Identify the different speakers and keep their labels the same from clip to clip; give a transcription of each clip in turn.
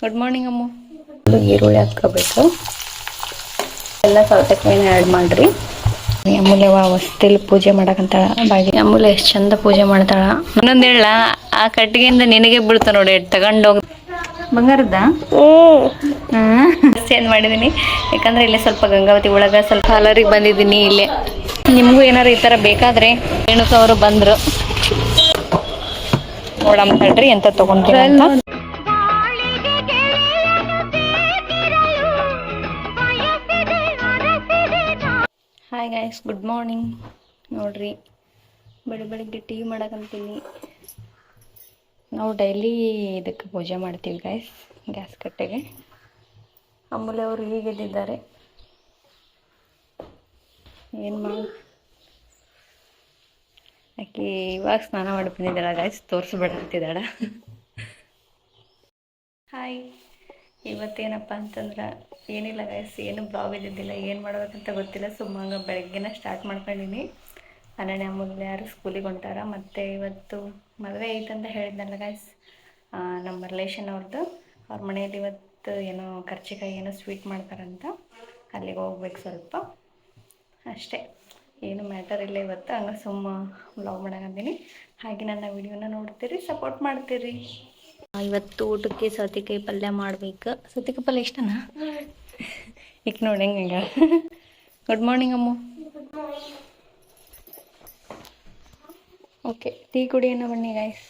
Speaker 1: Good morning ಅಮ್ಮ. ಈರುಳ್ಳಿ ಹಾಕೋಬೇಕು ಎಲ್ಲ ಸೌತೆಕಾಯಿನ ಆ್ಯಡ್ ಮಾಡ್ರಿ. ಅಮೂಲ್ಯ ವಸ್ತಿಲ್ ಪೂಜೆ ಮಾಡಕಂತಾಳ. ಬಾಗಿ ಅಮೂಲ್ಯ ಎಷ್ಟು ಚಂದ ಪೂಜೆ ಮಾಡ್ತಾಳ. ಇನ್ನೊಂದು ಹೇಳ ಆ ಕಟ್ಟಿಗೆಯಿಂದ ನಿನಗೆ ಬೀಳ್ತಾ ನೋಡಿ ತಗೊಂಡೋಗಿ ಬಂಗಾರದ ಚೇಂಜ್ ಮಾಡಿದ್ದೀನಿ ಯಾಕಂದ್ರೆ ಇಲ್ಲೇ ಸ್ವಲ್ಪ ಗಂಗಾವತಿ ಒಳಗೆ ಸ್ವಲ್ಪ ಹಾಲರಿಗೆ ಬಂದಿದ್ದೀನಿ ಇಲ್ಲೇ. ನಿಮಗೂ ಏನಾರು ಈ ಥರ ಬೇಕಾದ್ರೆ ರೇಣುಕ ಅವರು ಬಂದರು. ನೋಡಮ್ಮ ತಡ್ರಿ ಎಂತ ತಗೊಂಡ್ರಿ ಅಂತ ಗಾಯ್ಸ್ ಗುಡ್ ಮಾರ್ನಿಂಗ್ ನೋಡ್ರಿ, ಬೆಳಿ, ಬೆಳಿಗ್ಗೆ ಟೀ ಮಾಡಕಂತೀನಿ ನಾವು ಡೈಲಿ ಇದಕ್ಕೆ ಪೂಜೆ ಮಾಡ್ತೀವಿ ಗಾಯ್ಸ್ ಗ್ಯಾಸ್ ಕಟ್ಟೆಗೆ. ಆಮೇಲೆ ಅವರು ಹೀಗೆದ್ದಿದ್ದಾರೆ ಏನು ಮಾಡಿ ಆಕೆ ಇವಾಗ ಸ್ನಾನ ಮಾಡಿ ಬಂದಿದ್ದಾಳ ಗಾಯ್ಸ್ ತೋರಿಸ್ಬೇಡ ಅಂತಿದ್ದಾಳ. ಹಾಯ್ ಇವತ್ತೇನಪ್ಪ ಅಂತಂದ್ರೆ, ಏನಿಲ್ಲ ಗೈಸ್ ಏನು ಬ್ಲಾಗ್ ಇದ್ದಿದ್ದಿಲ್ಲ, ಏನು ಮಾಡ್ಬೇಕಂತ ಗೊತ್ತಿಲ್ಲ. ಸುಮ್ಮಂಗ ಬೆಳಗ್ಗೆನ ಸ್ಟಾರ್ಟ್ ಮಾಡ್ಕೊಂಡಿನಿ. ಅನನ್ಯ ಮೊದಲು ಯಾರು ಸ್ಕೂಲಿಗೆ ಹೊಂಟಾರ, ಮತ್ತು ಇವತ್ತು ಮದುವೆ ಐತಂತ ಹೇಳಿದ್ನಲ್ಲ ಗೈಸ್ ನಮ್ಮ ರಿಲೇಷನ್ ಅವ್ರದ್ದು ಅವ್ರ ಮನೆಯಲ್ಲಿ ಇವತ್ತು ಏನೋ ಖರ್ಚಿಕಾಯಿ ಏನೋ ಸ್ವೀಟ್ ಮಾಡ್ತಾರಂತ ಅಲ್ಲಿಗೆ ಹೋಗ್ಬೇಕು ಸ್ವಲ್ಪ. ಅಷ್ಟೇ. ಏನು ಮ್ಯಾಟರ್ ಇಲ್ಲ ಇವತ್ತು, ಹಂಗೆ ಸುಮ್ಮ ಬ್ಲಾಗ್ ಮಾಡಕಂತೀನಿ ಹಾಗೆ ನನ್ನ ವಿಡಿಯೋನ ನೋಡ್ತೀರಿ ಸಪೋರ್ಟ್ ಮಾಡ್ತೀರಿ. ಇವತ್ತು ಊಟಕ್ಕೆ ಸೌತೆಕಾಯಿ ಪಲ್ಯ ಮಾಡ್ಬೇಕು. ಸೌತೆಕಾಯಿ ಪಲ್ಯ ಇಷ್ಟನಾ? ಈಗ ನೋಡಿ ಹೆಂಗ. ಗುಡ್ ಮಾರ್ನಿಂಗ್ ಅಮ್ಮ. ಓಕೆ ಟೀ ಕುಡಿಯೋಣ ಬನ್ನಿ ಗಾಯ್ಸ್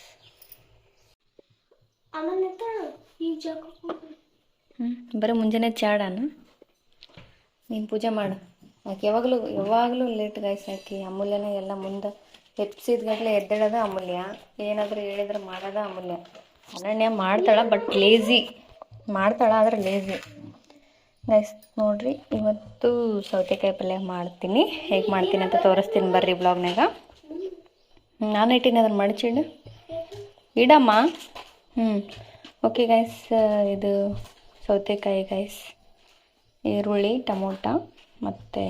Speaker 1: ಹ್ಮ್ ಬರೀ ಮುಂಜಾನೆ ಚಾಡಾನ? ನೀನು ಪೂಜೆ ಮಾಡು. ಯಾಕೆ ಯಾವಾಗಲೂ ಯಾವಾಗಲೂ ಲೇಟ್ ಗಾಯ್ಸ್ ಹಾಕಿ ಅಮೂಲ್ಯನೇ ಎಲ್ಲ ಮುಂದೆ ಹೆಪ್ಸಿದ ಗಟ್ಲೆ ಎದ್ದೇಳೋದ ಅಮೂಲ್ಯ. ಏನಾದರೂ ಹೇಳಿದ್ರೆ ಮಾಡೋದ ಅಮೂಲ್ಯ. ಅನನ್ಯ ಮಾಡ್ತಾಳ ಬಟ್ ಲೇಝಿ ಮಾಡ್ತಾಳ, ಆದ್ರೆ ಲೇಝಿ ಗೈಸ್ ನೋಡ್ರಿ, ಇವತ್ತು ಸೌತೆಕಾಯಿ ಪಲ್ಯ ಮಾಡ್ತೀನಿ. ಹೇಗೆ ಮಾಡ್ತೀನಿ ಅಂತ ತೋರಿಸ್ತೀನಿ ಬರ್ರಿ ಬ್ಲಾಗ್ನಾಗ ನಾನು ಇಟ್ಟಿನಿ ಅದನ್ನು ಮಡಚಿಡು. ಇಡಮ್ಮ? ಹ್ಞೂ ಓಕೆ ಗೈಸ್ ಇದು ಸೌತೆಕಾಯಿ ಗೈಸ್ ಈರುಳ್ಳಿ, ಟೊಮೊಟ, ಮತ್ತು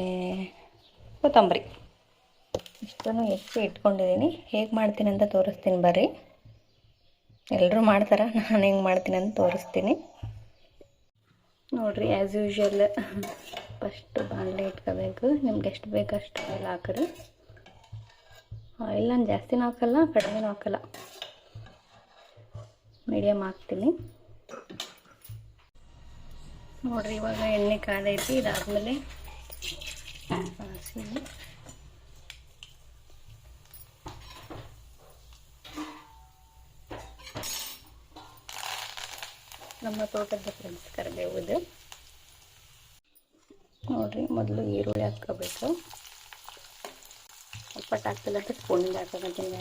Speaker 1: ಕೊತ್ತಂಬರಿ. ಇಷ್ಟನ್ನು ಹೆಚ್ಚು ಇಟ್ಕೊಂಡಿದ್ದೀನಿ. ಹೇಗೆ ಮಾಡ್ತೀನಿ ಅಂತ ತೋರಿಸ್ತೀನಿ ಬರ್ರಿ. ಎಲ್ಲರೂ ಮಾಡ್ತಾರೆ, ನಾನು ಹೆಂಗೆ ಮಾಡ್ತೀನಿ ಅಂತ ತೋರಿಸ್ತೀನಿ. ನೋಡಿರಿ ಆ್ಯಸ್ ಯೂಶ್ವಲ್ ಫಸ್ಟ್ ಬಾಣಲೆ ಇಟ್ಕೋಬೇಕು. ನಿಮ್ಗೆ ಎಷ್ಟು ಬೇಕು ಅಷ್ಟು ಆಯಿಲ್ ಹಾಕ್ರಿ. ಆಯಿಲ್ ನಾನು ಜಾಸ್ತಿನೂ ಹಾಕಲ್ಲ, ಕಡಿಮೆನೂ ಹಾಕಲ್ಲ. ಮೀಡಿಯಮ್ ಹಾಕ್ತೀನಿ. ನೋಡಿರಿ, ಇವಾಗ ಎಣ್ಣೆ ಕಾದೈತಿ ಇದಾದಮೇಲೆ ನಮ್ಮ ತೋಟದ ಫ್ರೆಂಡ್ಸ್ ಕರಿಬೇವುದು ನೋಡ್ರಿ, ಮೊದಲು ಈರುಳ್ಳಿ ಹಾಕ್ಕೋಬೇಕು. ಒಪ್ಪಟ್ಟು ಹಾಕ್ತಿಲ್ಲ ಅಂತ ಸ್ಪೂನಿಂದ ಹಾಕೋಕತ್ತೀನಿ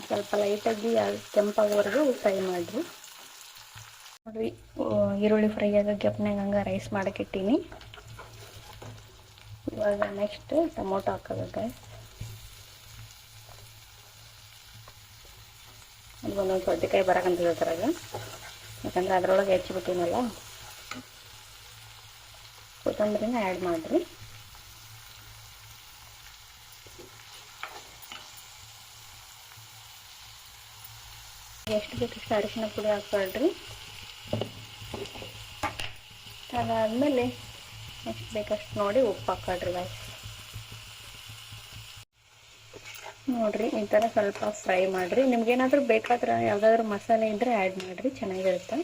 Speaker 1: ಸ್ವಲ್ಪ ಲೈಟಾಗಿ ಕೆಂಪಾಗೋವರೆಗೂ ಫ್ರೈ ಮಾಡಿರಿ. ನೋಡ್ರಿ ಈರುಳ್ಳಿ ಫ್ರೈ ಆಗೋ ಗ್ಯಾಪ್ನಾಗ ಹಂಗೆ ರೈಸ್ ಮಾಡೋಕ್ಕಿಟ್ಟೀನಿ ಇವಾಗ ನೆಕ್ಸ್ಟ್ ಟೊಮೊಟೊ ಹಾಕೋಬೇಕು ಅದು ಒಂದೊಂದು ಸೌತೆಕಾಯಿ ಬರಕಂತಿದೆ ಅದ್ರಾಗ ಯಾಕಂದ್ರೆ ಅದ್ರೊಳಗೆ ಹೆಚ್ಚಿಬಿಟ್ಟಿನಲ್ಲ. ಕೊತ್ತಂಬರಿನ ಆ್ಯಡ್ ಮಾಡಿರಿ. ಎಷ್ಟು ಬೇಕಷ್ಟು ಅರಿಶಿನ ಪುಡಿ ಹಾಕ್ಕೊಳ್ರಿ ಅದಾದಮೇಲೆ ಎಷ್ಟು ಬೇಕಷ್ಟು ನೋಡಿ ಉಪ್ಪು ಹಾಕ್ಕೊಳ್ರಿ ಗಾಯ್ಸ್ ನೋಡ್ರಿ, ಈ ಥರ ಸ್ವಲ್ಪ ಫ್ರೈ ಮಾಡಿರಿ. ನಿಮ್ಗೇನಾದರೂ ಬೇಕಾದ್ರೆ ಯಾವುದಾದ್ರೂ ಮಸಾಲೆ ಇದ್ದರೆ ಆ್ಯಡ್ ಮಾಡಿರಿ, ಚೆನ್ನಾಗಿರುತ್ತೆ.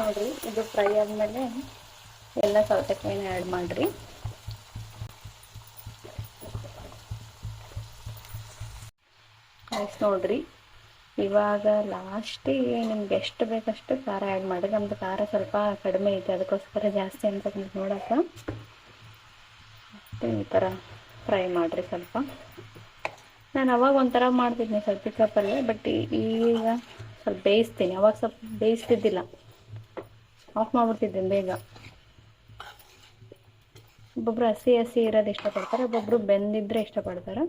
Speaker 1: ನೋಡಿರಿ, ಇದು ಫ್ರೈ ಆದಮೇಲೆ ಎಲ್ಲ ಸೌತೆಕಾಯಿನ ಆ್ಯಡ್ ಮಾಡಿರಿ. ಆಯ್ತು ನೋಡ್ರಿ, ಇವಾಗ ಲಾಸ್ಟಿಗೆ ನಿಮ್ಗೆ ಎಷ್ಟು ಬೇಕಷ್ಟು ಖಾರ ಆ್ಯಡ್ ಮಾಡಿರಿ. ನಮ್ಮದು ಖಾರ ಸ್ವಲ್ಪ ಕಡಿಮೆ ಐತೆ, ಅದಕ್ಕೋಸ್ಕರ ಜಾಸ್ತಿ ಅಂತ ನೋಡೋಕೆ ಈ ಥರ ಫ್ರೈ ಮಾಡಿರಿ ಸ್ವಲ್ಪ. ನಾನು ಅವಾಗ ಒಂಥರ ಮಾಡ್ತಿದ್ದೆ ಸ್ವಲ್ಪ ಪಿಕಪ್ಪಲ್ಲಿ ಬಟ್ ಈಗ ಸ್ವಲ್ಪ ಬೇಯಿಸ್ತೀನಿ. ಅವಾಗ ಸ್ವಲ್ಪ ಬೇಯಿಸ್ತಿದ್ದಿಲ್ಲ. ಆಫ್ ಮಾಡಿಬಿಡ್ತಿದ್ದೆ ಬೇಗ. ಒಬ್ಬೊಬ್ರು ಹಸಿ ಹಸಿ ಇರೋದು ಇಷ್ಟಪಡ್ತಾರೆ, ಒಬ್ಬೊಬ್ರು ಬೆಂದಿದ್ರೆ ಇಷ್ಟಪಡ್ತಾರೆ.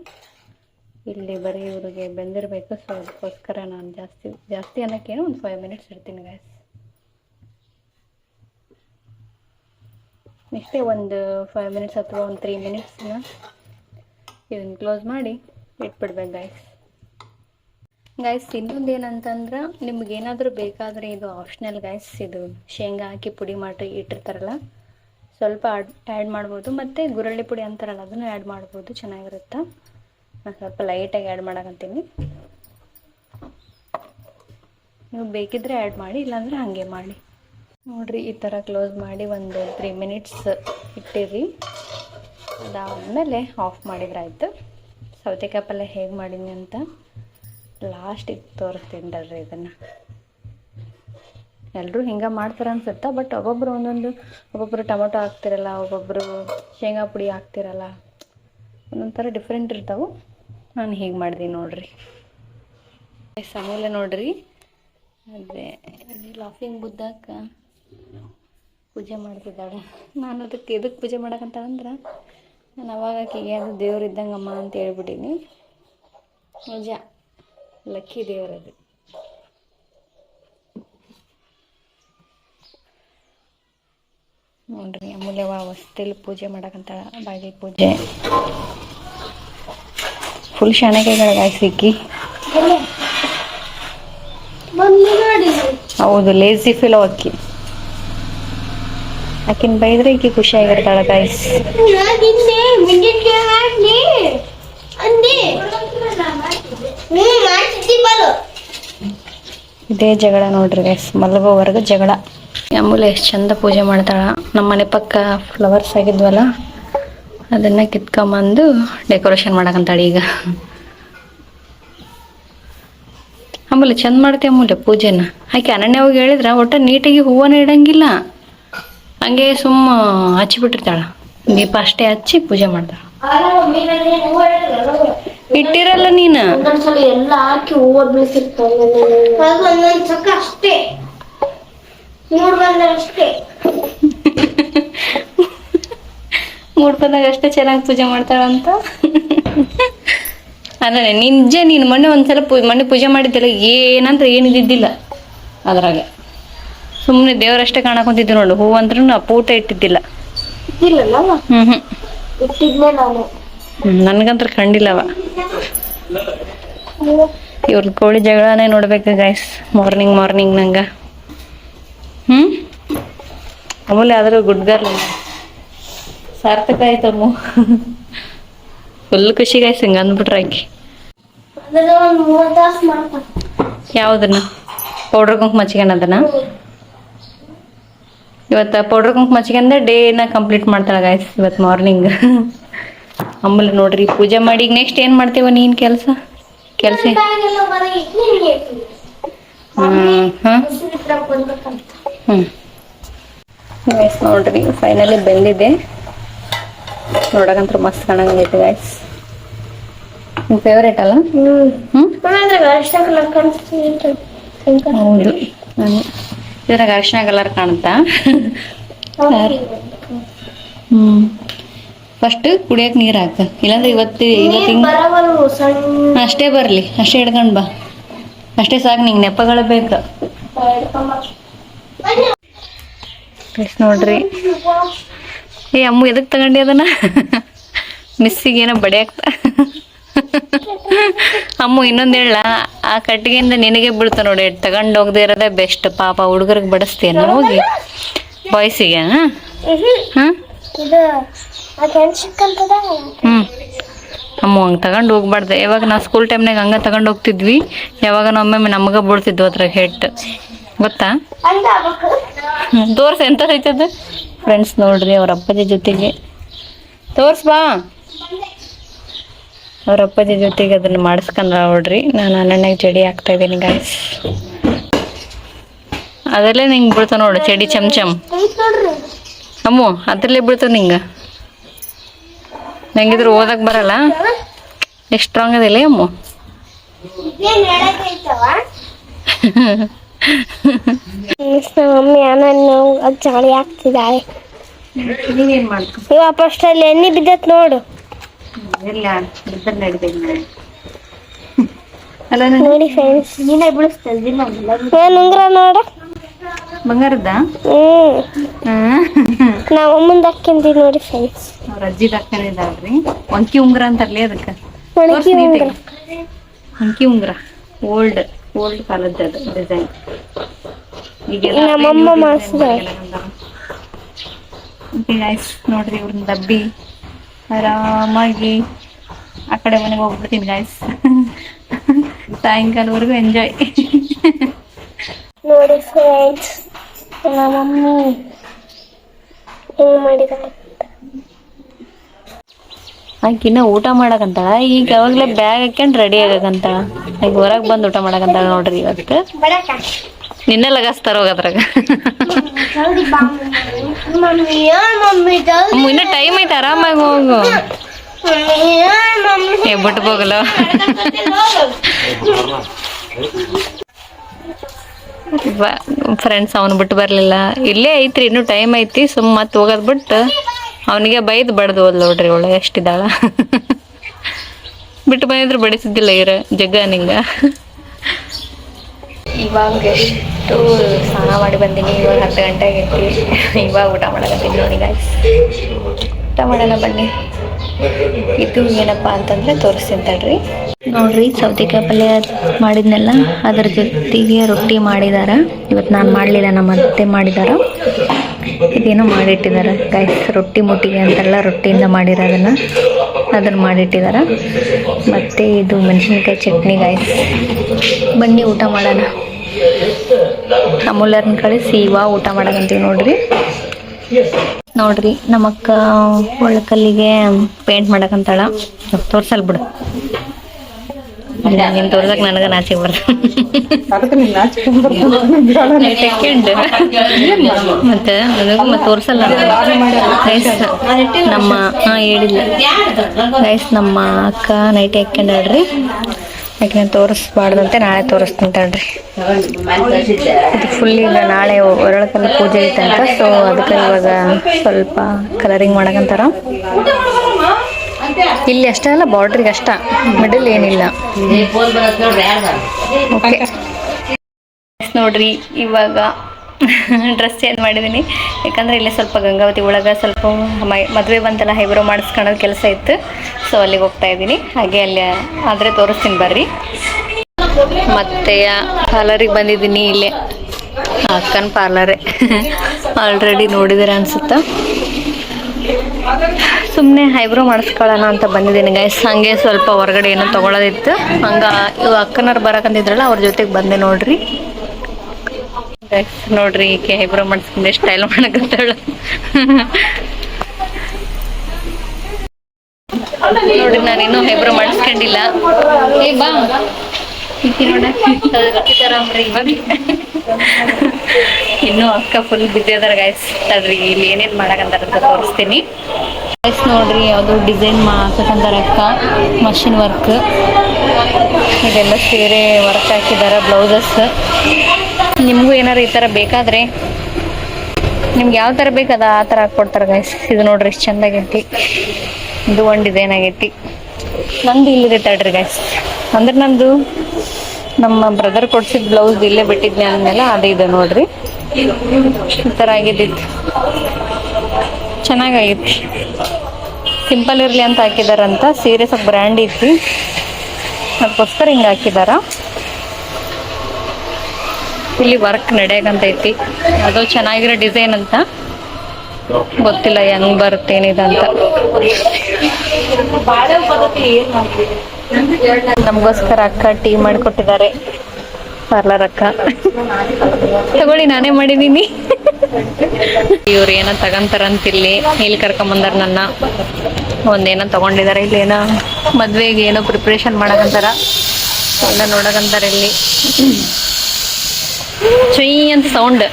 Speaker 1: ಇಲ್ಲಿ ಬರೀ ಇವ್ರಿಗೆ ಬೆಂದಿರಬೇಕು ಸೊ ಅದಕ್ಕೋಸ್ಕರ ನಾನು ಜಾಸ್ತಿ ಜಾಸ್ತಿ ಅನ್ನೋಕ್ಕೇನು ಒಂದು ಫೈವ್ ಮಿನಿಟ್ಸ್ ಇರ್ತೀನಿ ಗ್ಯಾಸ್ ಇಷ್ಟೇ ಒಂದು ಫೈವ್ ಮಿನಿಟ್ಸ್ ಅಥವಾ ಒಂದು ತ್ರೀ ಮಿನಿಟ್ಸ್ನ ಇದನ್ನು ಕ್ಲೋಸ್ ಮಾಡಿ ಇಟ್ಬಿಡ್ಬೇಕು ಗೈಸ್ ಗೈಸ್ ಇನ್ನೊಂದು ಏನಂತಂದ್ರೆ, ನಿಮ್ಗೆ ಏನಾದರೂ ಬೇಕಾದರೆ ಇದು ಆಪ್ಷನಲ್ ಗೈಸ್ ಇದು ಶೇಂಗಾ ಹಾಕಿ ಪುಡಿ ಮಾಡಿ ಇಟ್ಟಿರ್ತಾರಲ್ಲ, ಸ್ವಲ್ಪ ಆ್ಯಡ್ ಮಾಡ್ಬೋದು. ಮತ್ತು ಗುರಳ್ಳಿ ಪುಡಿ ಅಂತಾರಲ್ಲ, ಅದನ್ನು ಆ್ಯಡ್ ಮಾಡ್ಬೋದು, ಚೆನ್ನಾಗಿರುತ್ತೆ? ನಾನು ಸ್ವಲ್ಪ ಲೈಟಾಗಿ ಆ್ಯಡ್ ಮಾಡಕಂತೀನಿ ನೀವು ಬೇಕಿದ್ರೆ ಆ್ಯಡ್ ಮಾಡಿ, ಇಲ್ಲಾಂದ್ರೆ ಹಾಗೆ ಮಾಡಿ. ನೋಡಿರಿ, ಈ ಥರ ಕ್ಲೋಸ್ ಮಾಡಿ ಒಂದು ತ್ರೀ ಮಿನಿಟ್ಸ್ ಇಟ್ಟಿರಿ. ಅದಾದಮೇಲೆ ಆಫ್ ಮಾಡಿದ್ರಾಯ್ತು. ಸೌತೆಕಾಯಿ ಪಲ್ಯ ಹೇಗೆ ಮಾಡೀನಿ ಅಂತ ಲಾಸ್ಟಿಗೆ ತೋರಿಸ್ತೀನಿ ರೀ ಇದನ್ನು. ಎಲ್ಲರೂ ಹಿಂಗೆ ಮಾಡ್ತಾರೆ ಅನ್ಸುತ್ತೆ? ಬಟ್ ಒಬ್ಬೊಬ್ರು ಒಂದೊಂದು ಒಬ್ಬೊಬ್ಬರು ಟೊಮೊಟೊ ಹಾಕ್ತಿರಲ್ಲ ಒಬ್ಬೊಬ್ಬರು ಶೇಂಗಾ ಪುಡಿ ಹಾಕ್ತಿರಲ್ಲ ಒಂದೊಂದು ಥರ ಡಿಫ್ರೆಂಟ್ ಇರ್ತಾವೆ. ನಾನು ಹೀಗೆ ಮಾಡಿದೀನಿ ನೋಡ್ರಿ. ಸಮೂಲ ನೋಡ್ರಿ. ಅದೇ ಲಾಫಿಂಗ್ ಬುದ್ಧಕ್ಕ ಪೂಜೆ ಮಾಡ್ತಿದ್ದಾಳೆ. ನಾನು ಅದಕ್ಕೆ ಎದಕ್ಕೆ ಪೂಜೆ ಮಾಡಕ್ಕಂತಾಳಂದ್ರೆ ನಾನು ಅವಾಗ ಆಕೆಗೆ ಅದು ದೇವ್ರು ಇದ್ದಂಗಮ್ಮ ಅಂತ ಹೇಳ್ಬಿಟ್ಟೀನಿ ನಿಜ ಲಕ್ಕಿ ದೇವರದು ನೋಡ್ರಿ ಅಮೂಲ್ಯವ ವಸ್ತಿಲಿ ಪೂಜೆ ಮಾಡಕ್ಕಂತ ಬಾಗಿ ಪೂಜೆ. ಫುಲ್ ಶಾಣೆಕಾಯಿಗಳ ಗಾಯ ಸಿಕ್ಕಿ. ಹೌದು ಲೇಸಿ ಫೀಲ್ ಅಕ್ಕಿ. ಆಕಿನ ಬೈದ್ರೆ ಈಕಿ ಖುಷಿ ಆಗಿರ್ತಾಳ ಗಾಯ್ಸ್ ಇದೇ ಜಗಳ ನೋಡ್ರಿ ಗೈಸ್ ಮಲಗೋವರೆಗೂ ಜಗಳ. ಅಮೂಲ್ಯ ಎಷ್ಟು ಚಂದ ಪೂಜೆ ಮಾಡ್ತಾಳ. ನಮ್ಮ ಮನೆ ಪಕ್ಕ ಫ್ಲವರ್ಸ್ ಆಗಿದ್ವಲ್ಲ ಅದನ್ನ ಕಿತ್ಕೊಂಬಂದು ಡೆಕೋರೇಷನ್ ಮಾಡಕಂತಾಳ ಈಗ. ಆಮೇಲೆ ಚಂದ ಮಾಡ್ತೀವಿ ಅಮೂಲ್ಯ ಪೂಜೆನ. ಆಕೆ ಅನನ್ಯ ಹೋಗಿ ಹೇಳಿದ್ರ ಒಟ್ಟ ನೀಟಾಗಿ ಹೂವನ್ನ ಇಡಂಗಿಲ್ಲ. ಹಂಗೆ ಸುಮ್ಮ ಹಚ್ಚಿಬಿಟ್ಟಿರ್ತಾಳ. ದೀಪ ಅಷ್ಟೇ ಹಚ್ಚಿ ಪೂಜೆ ಮಾಡ್ತಾಳ. ಇಟ್ಟಿರಲ್ಲ ನೀನು?
Speaker 2: ಒಂದೊಂದ್ಸಲ ಎಲ್ಲ ಹಾಕಿ ಹೂವ ಬೀಳ್ತಿರ್ತಾವೆ ಅದು ಒಂದೊಂದ್ ಚಕ್ಕ ಅಷ್ಟೇ. ಮೂರ್ ಅಷ್ಟೇ.
Speaker 1: ಬಂದಾಗ ಅಷ್ಟೇ ಚೆನ್ನಾಗಿ ಪೂಜೆ ಮಾಡ್ತಾಳಂತ. ಅದೇ ನಿಜ ನೀನ್ ಮೊನ್ನೆ ಒಂದ್ಸಲ ಮೊನ್ನೆ ಪೂಜೆ ಮಾಡಿದ್ದಿಲ್ಲ ಏನಂದ್ರೆ ಏನಿದ್ದಿಲ್ಲ ಅದ್ರಾಗೆ. ಸುಮ್ಮನೆ ದೇವರಷ್ಟೇ ಕಾಣಕೊಂತಿದ್ದು ನೋಡು. ಹೂ ಅಂದ್ರೂ ಪೂಟ ಇಟ್ಟಿದ್ದಿಲ್ಲ. ಹ್ಮ್ ನನ್ಗಂತ್ರ ಕಂಡಿಲ್ಲವ ಇವ್ರ ಕೋಳಿ ಜಗಳನೇ ನೋಡ್ಬೇಕು ಗೈಸ್ ಮಾರ್ನಿಂಗ್ ಮಾರ್ನಿಂಗ್ ನಂಗ. ಹ್ಮ್? ಅಮೂಲ್ಯ ಆದ್ರೂ ಗುಡ್ ಗರ್ಲ್ ಸಾರ್ಥಕ ಆಯ್ತಮ್ಮ ಫುಲ್ ಖುಷಿ ಗೈಸ್ ಹಿಂಗ ಅಂದ್ಬಿಟ್ರ ಆಕಿ. ಯಾವ್ದನ್ನ? ಪೌಡರ್ ಕುಂಕುಮ ಹಚ್ಕೊಂಡದನ್ನ ಇವತ್ತು ಪೌಡ್ರ್ ಕುಂಕುಮ ಹಚ್ಕೊಂಡೆ ಡೇನ ಕಂಪ್ಲೀಟ್ ಮಾಡ್ತಾಳೆ ಗಾಯ್ಸ್ ಇವತ್ತು ಮಾರ್ನಿಂಗ್ ಆಮೇಲೆ ನೋಡ್ರಿ ಪೂಜೆ ಮಾಡಿ ಈಗ ನೆಕ್ಸ್ಟ್ ಏನು ಮಾಡ್ತೇವ ನೀನು ಕೆಲಸ? ಕೆಲಸ ಗೈಸ್ ನೋಡ್ರಿ ಫೈನಲಿ ಬೆಂದಿದೆ. ನೋಡಕಂತ್ರ ಮಸ್ತ್ ಕಾಣಂಗೈತೆ ಗೈಸ್ ನಿಮ್ಮ ಫೇವ್ರೇಟ್ ಅಲ್ಲ? ಹ್ಞೂ ಹೌದು. ಇದ್ರಾಗ ಅರಿಶಿನ ಕಲರ್ ಕಾಣುತ್ತಾ? ಹ್ಞೂ ಫಸ್ಟ್ ಕುಡಿಯಕ್ಕೆ ನೀರು ಹಾಕ. ಇಲ್ಲಾಂದ್ರೆ ಇವತ್ತು ಇವತ್ತು ಅಷ್ಟೇ ಬರಲಿ ಅಷ್ಟೇ ಹಿಡ್ಕೊಂಡು ಬಾ. ಅಷ್ಟೇ ಸಾಕು ನಿಂಗೆ ನೆಪಗಳು ಬೇಕು. ಎಷ್ಟ್ ನೋಡ್ರಿ. ಏ ಅಮ್ಮ ಎದಕ್ಕೆ ತಗೊಂಡಿ ಅದನ್ನ? ಮಿಸ್ಸಿಗೆ ಏನೋ ಬಡಿ ಆಗ್ತಾ ಅಮ್ಮ, ಇನ್ನೊಂದು ಹೇಳ. ಆ ಕಟ್ಟಿಗೆಯಿಂದ ನಿನಗೆ ಬೀಳ್ತಾ ನೋಡಿ. ತಗೊಂಡು ಹೋಗದೆ ಇರೋದೇ ಬೆಸ್ಟ್. ಪಾಪ ಹುಡುಗರಿಗೆ ಬಡಿಸ್ತೀಯ ಹೋಗಿ. ಬಾಯ್ಸಿಗೆ, ಹಾಂ? ಹ್ಞೂ ಅಮ್ಮ, ಹಂಗೆ ತಗೊಂಡು ಹೋಗ್ಬಾರ್ದು. ಯಾವಾಗ ನಾವು ಸ್ಕೂಲ್ ಟೈಮ್ನಾಗ ಹಂಗೆ ತಗೊಂಡು ಹೋಗ್ತಿದ್ವಿ, ಯಾವಾಗ ಒಮ್ಮೊಮ್ಮೆ ನಮಗ ಬೀಳ್ತಿದ್ವು ಅದ್ರಾಗ ಹೆಟ್. ಗೊತ್ತಾ? ತೋರ್ಸ್ ಐತದ? ಫ್ರೆಂಡ್ಸ್ ನೋಡ್ರಿ ಅವ್ರ ಅಪ್ಪಾಜಿ ಜೊತೆಗೆ. ತೋರ್ಸ್ ಬಾ. ಅವ್ರ ಅಪ್ಪಾಜಿ ಜೊತೆಗೆ ಅದನ್ನ ಮಾಡಿಸ್ಕೊಂಡ್ ನೋಡ್ರಿ ನಾನು ಅಣ್ಣನಾಗ ಚಡಿ ಹಾಕ್ತಾ ಇದ್ದೀನಿ ಗಾಯ್ಸ್ ಅದರಲ್ಲೇ ನಿಂಗೆ ಬೀಳ್ತಾವ ನೋಡು ಚಡಿ ಚಮಚಮ್ ಚಮ್.
Speaker 2: ಐತ್ ನೋಡ್ರಿ
Speaker 1: ಅಮ್ಮು ಅದ್ರಲ್ಲೇ ಬೀಳ್ತದ ನಿಂಗೆ. ನಂಗಿದ್ರೆ ಓದಕ್ಕೆ ಬರಲ್ಲ. ಎಷ್ಟು ಸ್ಟ್ರಾಂಗ್ ಅದಿಲ್ಲ ಅಮ್ಮು.
Speaker 2: ಮಮ್ಮಿ ನಾನು ಅದು ಚಳಿ ಆಗ್ತಿದ್ದಾಳೆ ಅಲ್ಲಿ ಎಣ್ಣೆ ಬಿದ್ದತ್ ನೋಡು.
Speaker 1: ಇಲ್ಲ ಬಿದ್ದರೆ ನಡಿಬೇಕು ಅಲ್ಲ
Speaker 2: ನೋಡಿ ಫ್ರೆಂಡ್ಸ್ ನೀನೇ ಬಿಡಿಸ್ತಲ್ದಿ ನಾನು ಉಂಗ್ರ ನೋಡ.
Speaker 1: ಬಂಗಾರದ
Speaker 2: ಹ್ಮ್.
Speaker 1: ಹಾಂ.
Speaker 2: ನಾವು ಮುಂದೆ ಹಾಕ್ಯಂದಿ ನೋಡಿ ಫ್ರೆಂಡ್ಸ್
Speaker 1: ಅವ್ರ ಅಜ್ಜಿ ದಕ್ಕನಿದಾಳ್ರಿ ಒಂಕಿ ಉಂಗ್ರ ಅಂತಾರ್ಲಿ ಅದಕ್ಕೆ. ಒಂಕಿ ಉಂಗ್ರ. ಓಲ್ಡ್ ಓಲ್ಡ್ ಕಾಲದ ಡಿಸೈನ್.
Speaker 2: ನಮ್ಮಮ್ಮ ಮಾಡ್ಸಿದಾಳೆ.
Speaker 1: ನೋಡ್ರಿ ಇವ್ರನ್ನ ದಬ್ಬಿ. ಆರಾಮಾಗಿ ಆ ಕಡೆ ಮನೆಗೆ ಹೋಗ್ಬಿಡ್ತೀನಿ ಗಾಯ್ಸ್ ಸಾಯಂಕಾಲವರೆಗೂ ಎಂಜಾಯ್
Speaker 2: ನೋಡಿ ಫ್ರೆಂಡ್ಸ್ ನಮ್ಮಮ್ಮಿ ಹೆಂಗ್ ಮಾಡಿದಾಳೆ.
Speaker 1: ಆಕಿನ್ನ ಊಟ ಮಾಡಕಂತಾಳ? ಈಗ ಯಾವಾಗ್ಲೇ ಬ್ಯಾಗ್ ಹಾಕ್ಯಂಡ್ ರೆಡಿ ಆಗಕಂತಾಳ. ಈಗ ಹೊರಗೆ ಬಂದು ಊಟ ಮಾಡಕಂತಾಳ ನೋಡ್ರಿ ಇವತ್ತು. ನಿನ್ನೆ ಲಗಾಸ್ತಾರ ಹೋಗದ್ರಾಗ ಇನ್ನ ಟೈಮ್ ಐತೆ, ಆರಾಮಾಗಿ ಹೋಗು. ಬಿಟ್ಟು ಹೋಗಲ್ಲ ಫ್ರೆಂಡ್ಸ್ ಅವನು ಬಿಟ್ಟು ಬರ್ಲಿಲ್ಲ. ಇಲ್ಲೇ ಐತ್ರಿ, ಇನ್ನು ಟೈಮ್ ಐತಿ, ಸುಮ್ ಮತ್ ಹೋಗದ್ ಬಿಟ್ಟು ಅವನಿಗೆ ಬೈದ್ ಬಡ್ದು ಹೋದ್ ನೋಡ್ರಿ ಒಳ್ಳೆ ಎಷ್ಟಿದ್ದಾಳ. ಬಿಟ್ಟು ಬಂದಿದ್ರು, ಬಡಿಸಿದ್ದಿಲ್ಲ ಇರ ಜಗ್ಗ ನಿಂಗ. ಇವಾಗ ಎಷ್ಟು ಸ್ನಾನ ಮಾಡಿ ಬಂದೀನಿ, ಇವಾಗ ಹತ್ತು ಗಂಟೆ ಆಗೈತಿ ಇವಾಗ ಊಟ ಮಾಡಕತ್ತೀನಿ ನೋಡಿ ಗಾಯ್ಸ್ ಊಟ ಮಾಡೋಣ ಬನ್ನಿ. ಇದು ಏನಪ್ಪ ಅಂತಂದ್ರೆ ತೋರಿಸ್ತೀನಿ ತಡ್ರಿ. ನೋಡ್ರಿ ಸೌತೆಕಾಯಿ ಪಲ್ಯ ಮಾಡಿದ್ನೆಲ್ಲ, ಅದ್ರ ಜೊತೆಗೆ ರೊಟ್ಟಿ ಮಾಡಿದಾರ. ಇವತ್ತು ನಾನು ಮಾಡಲಿಲ್ಲ, ನಮ್ಮ ಅತ್ತೆ ಮಾಡಿದಾರ. ಇದೇನೋ ಮಾಡಿಟ್ಟಿದಾರ. ಗೈಸ್ ರೊಟ್ಟಿ ಮುಟ್ಟಿಗೆ ಅಂತೆಲ್ಲ ರೊಟ್ಟಿಯಿಂದ ಮಾಡಿರೋದನ್ನ ಅದನ್ನ ಮಾಡಿಟ್ಟಿದಾರ. ಮತ್ತೆ ಇದು ಮೆಣಸಿನ್ಕಾಯಿ ಚಟ್ನಿ ಗಾಯ್ಸ್ ಬನ್ನಿ, ಊಟ ಮಾಡೋಣ. ಅಮೂಲ್ಯರ್ನ ಕಳಿಸಿ ಇವಾಗ ಊಟ ಮಾಡಕಂತೀವಿ ನೋಡ್ರಿ. ನೋಡ್ರಿ ನಮ್ಮಕ್ಕ ಒಳಕಲ್ಲಿಗೆ ಪೇಂಟ್ ಮಾಡಕಂತಾಳ. ತೋರ್ಸಲ್ ಬಿಡು. ನೀನ್ ತೋರ್ಸಕ್ ನನಗ ನಾಚಿಕೆ ಬರ್ತದೆ. ಮತ್ತೆ ನನಗೂ ತೋರ್ಸಲ್ಲ ರೈಸ್ ನಮ್ಮ ಹಾ ಹೇಳಿಲ್ಲ ರೈಸ್ ನಮ್ಮ ಅಕ್ಕ ನೈಟ್ ಹಾಕ್ಕೊಂಡ್ರಿ ನಾನು ತೋರಿಸ್ಬಾರ್ದಂತೆ ನಾಳೆ ತೋರಿಸ್ತೀನಿ ತಡ್ರಿ. ಇದು ಫುಲ್ ಈಗ ನಾಳೆ ಹೊರಳಕಲ್ಲ ಪೂಜೆ ಐತಂತ ಸೊ ಅದಕ್ಕೆ ಇವಾಗ ಸ್ವಲ್ಪ ಕಲರಿಂಗ್ ಮಾಡಕಂತಾರ. ಇಲ್ಲಿ ಅಷ್ಟೇ ಅಲ್ಲ ಬಾರ್ಡ್ರಿಗೆ ಅಷ್ಟ. ಮಿಡಲ್ ಏನಿಲ್ಲ. ಓಕೆ ನೋಡ್ರಿ ಇವಾಗ ಡ್ರೆಸ್ ಚೇಂಜ್ ಮಾಡಿದ್ದೀನಿ ಯಾಕಂದರೆ ಇಲ್ಲೇ ಸ್ವಲ್ಪ ಗಂಗಾವತಿ ಒಳಗೆ ಸ್ವಲ್ಪ ಮೈ ಮದುವೆ ಬಂತಲ್ಲ ಹೈಬ್ರೋ ಮಾಡಿಸ್ಕೊಳೋದು ಕೆಲಸ ಇತ್ತು. ಸೊ ಅಲ್ಲಿಗೆ ಹೋಗ್ತಾ ಇದ್ದೀನಿ. ಹಾಗೆ ಅಲ್ಲಿ, ಆದರೆ ತೋರಿಸ್ತೀನಿ ಬರ್ರಿ. ಮತ್ತೆ ಪಾರ್ಲರಿಗೆ ಬಂದಿದ್ದೀನಿ ಇಲ್ಲೇ. ಅಕ್ಕನ ಪಾರ್ಲರೇ ಆಲ್ರೆಡಿ ನೋಡಿದಿರ ಅನ್ಸುತ್ತೆ? ಸುಮ್ಮನೆ ಹೈಬ್ರೋ ಮಾಡಿಸ್ಕೊಳ್ಳೋಣ ಅಂತ ಬಂದಿದ್ದೀನಿ ಗೈಸ್ ಹಂಗೆ ಸ್ವಲ್ಪ ಹೊರಗಡೆ ಏನೋ ತೊಗೊಳೋದಿತ್ತು. ಹಂಗೆ ಇವು ಅಕ್ಕನವ್ರು ಬರಕಂತಿದ್ರಲ್ಲ, ಅವ್ರ ಜೊತೆಗೆ ಬಂದೆ ನೋಡ್ರಿ. ನೋಡ್ರಿ ಈಕೆ ಹೈಬ್ರೋ ಮಾಡಿಸ್ಕೊಂಡು ಸ್ಟೈಲ್ ಮಾಡಕತ್ತಾಳ? ನೋಡ್ರಿ, ನಾನು ಇನ್ನೂ ಹೈಬ್ರೋ ಮಾಡಿಸ್ಕೊಂಡಿಲ್ಲ. ಇನ್ನು ಅಕ್ಕ ಫುಲ್ ಅದಾರ ಗಾಯ್ಸ್ ತಡ್ರಿ, ಇಲ್ಲಿ ಏನೇನ್ ಮಾಡಕಂತಾರ ಅಂತ ತೋರಿಸ್ತೀನಿ. ಗೈಸ್ ನೋಡ್ರಿ, ಯಾವುದು ಡಿಸೈನ್ ಹಾಕಕಂತಾರ ಅಕ್ಕ. ಮಷಿನ್ ವರ್ಕ್ ಇದೆಲ್ಲ ಸೀರೆ ವರ್ಕ್ ಹಾಕಿದಾರ ಬ್ಲೌಸಸ್ ನಿಮಗೂ ಏನಾರು ಈ ಥರ ಬೇಕಾದ್ರೆ ನಿಮ್ಗೆ ಯಾವ ಥರ ಬೇಕಾದ ಆ ಥರ ಹಾಕ್ಕೊಡ್ತಾರೆ ಗೈಸ್ ಇದು ನೋಡ್ರಿ ಎಷ್ಟು ಚಂದ ಆಗೈತಿ ಇದು ಒಂದು ಡಿಸೈನ್ ಆಗೈತಿ ನಂದು ಇಲ್ಲಿದೆ, ತಡ್ರಿ ಗೈಸ್ ಅಂದ್ರೆ ನಂದು ನಮ್ಮ ಬ್ರದರ್ ಕೊಡ್ಸಿದ ಬ್ಲೌಸ್ ಇಲ್ಲೇ ಬಿಟ್ಟಿದ್ನಿ ಅಂದ್ಮೇಲೆ ಅದೇ ಇದೆ ನೋಡ್ರಿ. ಈ ಥರ ಆಗಿದ್ದಿತ್ತು ಚೆನ್ನಾಗಾಗಿತ್ತು ಸಿಂಪಲ್ ಇರಲಿ ಅಂತ ಹಾಕಿದಾರಂತ. ಸೀರೆ ಸ್ವಲ್ಪ ಬ್ರ್ಯಾಂಡ್ ಇತ್ತು ಅದಕ್ಕೋಸ್ಕರ ಹಿಂಗೆ ಹಾಕಿದಾರ. ಇಲ್ಲಿ ವರ್ಕ್ ನಡೆಯಕಂತೈತಿ ಅದು ಚೆನ್ನಾಗಿರೋ ಡಿಸೈನ್ ಅಂತ. ಗೊತ್ತಿಲ್ಲ ಹೆಂಗ್ ಬರುತ್ತೆ, ಏನಿದೆ ಅಂತ. ನಮಗೋಸ್ಕರ ಅಕ್ಕ ಟೀ ಮಾಡಿಕೊಟ್ಟಿದ್ದಾರೆ. ಪಾರ್ಲರ್ ಅಕ್ಕ. ತಗೊಳ್ಳಿ, ನಾನೇ ಮಾಡಿದೀನಿ ಇವ್ರು ಏನೋ ತಗೊಂತಾರಂತಿಲ್ಲಿ. ಇಲ್ಲಿ ಇಲ್ಲಿ ಕರ್ಕೊಂಬಂದಾರ ನನ್ನ. ಒಂದೇನೋ ತಗೊಂಡಿದ್ದಾರೆ, ಇಲ್ಲಿ ಏನೋ ಮದ್ವೆಗೆ ಏನೋ ಪ್ರಿಪ್ರೇಷನ್ ಮಾಡಕಂತಾರ ಎಲ್ಲ ನೋಡಕಂತಾರ ಇಲ್ಲಿ. ಚುಯ್ ಅಂತ ಸೌಂಡ್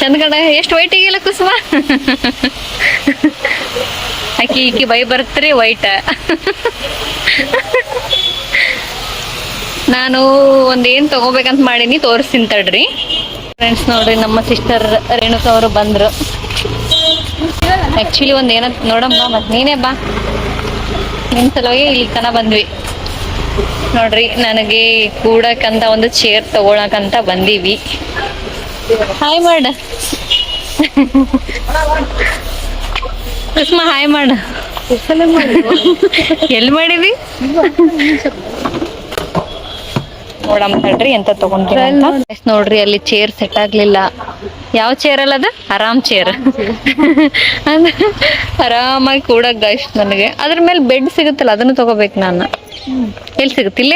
Speaker 1: ಚಂದ್ಗಡ ಎಷ್ಟು ವೈಟ್ ಆಗಿಲ್ಲ ಕುಸುಮ? ಆಕಿ ಈಕಿ ಬೈ ಬರ್ತ್ರಿ ವೈಟ ನಾನು ಒಂದೇನ್ ತಗೋಬೇಕಂತ ಮಾಡೀನಿ, ತೋರಿಸ್ತೀನಿ ತಡ್ರಿ. ಫ್ರೆಂಡ್ಸ್ ನೋಡ್ರಿ, ನಮ್ಮ ಸಿಸ್ಟರ್ ರೇಣುಕಾ ಅವರು ಬಂದ್ರು. ಆಕ್ಚುಲಿ ಒಂದ್ ಏನಂತ ನೋಡಮ್ಮ ಮತ್ತೆ ನೀನೇ ಬಾ. ನಿನ್ ಸಲುವಾಗಿ ಇಲ್ಲಿ ತನ ಬಂದ್ವಿ. ನೋಡ್ರಿ, ನನಗೆ ಕೂಡಕ್ಕಂತ ಒಂದು ಚೇರ್ ತಗೊಳಕಂತ ಬಂದೀವಿ. ಹಾಯ್ ಮಾಡ. ಸುಷ್ಮಾ ಹಾಯ್ ಮಾಡ. ಎಲ್ಲಿ ಮಾಡಿದಿ? ತಡ್ರಿ, ಎಂತ ತಗೊಂಡ್ರಿ ನೋಡ್ರಿ, ಅಲ್ಲಿ ಚೇರ್ ಸೆಟ್ ಆಗ್ಲಿಲ್ಲ. ಯಾವ ಚೇರ್ ಅಲ್ಲ ಅದು? ಆರಾಮ್ ಚೇರ್ ಆರಾಮಾಗಿ ಕೂಡ ಗೈಸ್ ನನಗೆ. ಅದ್ರ ಮೇಲೆ ಬೆಡ್ ಸಿಗುತ್ತಲ್ಲ, ಅದನ್ನು ತಗೋಬೇಕು ನಾನು. ಎಲ್ಲಿ ಸಿಗುತ್ತಿಲ್ಲ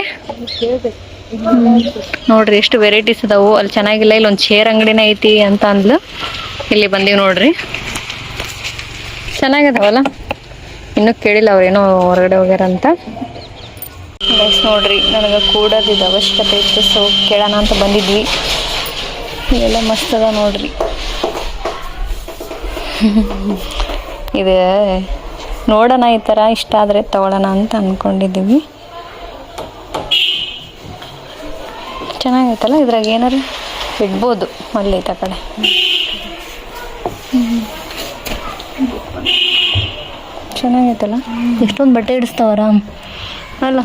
Speaker 1: ನೋಡ್ರಿ, ಎಷ್ಟು ವೆರೈಟೀಸ್ ಅದಾವು ಅಲ್ಲಿ ಚೆನ್ನಾಗಿಲ್ಲ ಇಲ್ಲಿ ಒಂದು ಚೇರ್ ಅಂಗಡಿನ ಐತಿ ಅಂತ ಅಂದ್ಲು. ಇಲ್ಲಿ ಬಂದೀವಿ ನೋಡ್ರಿ. ಚೆನ್ನಾಗಿದಾವಲ್ಲ? ಇನ್ನೂ ಕೇಳಿಲ್ಲ ಅವ್ರೇನೋ ಹೊರಗಡೆ ಹೋಗ್ಯಾರ ಅಂತ. ಬಸ್ ನೋಡ್ರಿ, ನನಗೆ ಕೂಡೋದಿದ್ದು ಅವಶ್ಯಕತೆ ಇತ್ತು ಸೊ ಕೇಳೋಣ ಅಂತ ಬಂದಿದ್ವಿ. ಇಲ್ಲೆಲ್ಲ ಮಸ್ತ್ ಅದ ನೋಡ್ರಿ. ಇದು. ನೋಡೋಣ ಈ ಥರ ಇಷ್ಟ ಆದರೆ ತಗೊಳ್ಳೋಣ ಅಂತ ಅಂದ್ಕೊಂಡಿದ್ದೀವಿ ಚೆನ್ನಾಗೈತಲ್ಲ? ಇದ್ರಾಗ ಏನಾರು ಇಡ್ಬೋದು ಅಲ್ಲಿ ಆ ಕಡೆ ಚೆನ್ನಾಗೈತಲ್ಲ? ಎಷ್ಟೊಂದು ಬಟ್ಟೆ ಇಡಿಸ್ತಾವ ಆರಾಮ್. ಅಲ್ಲ.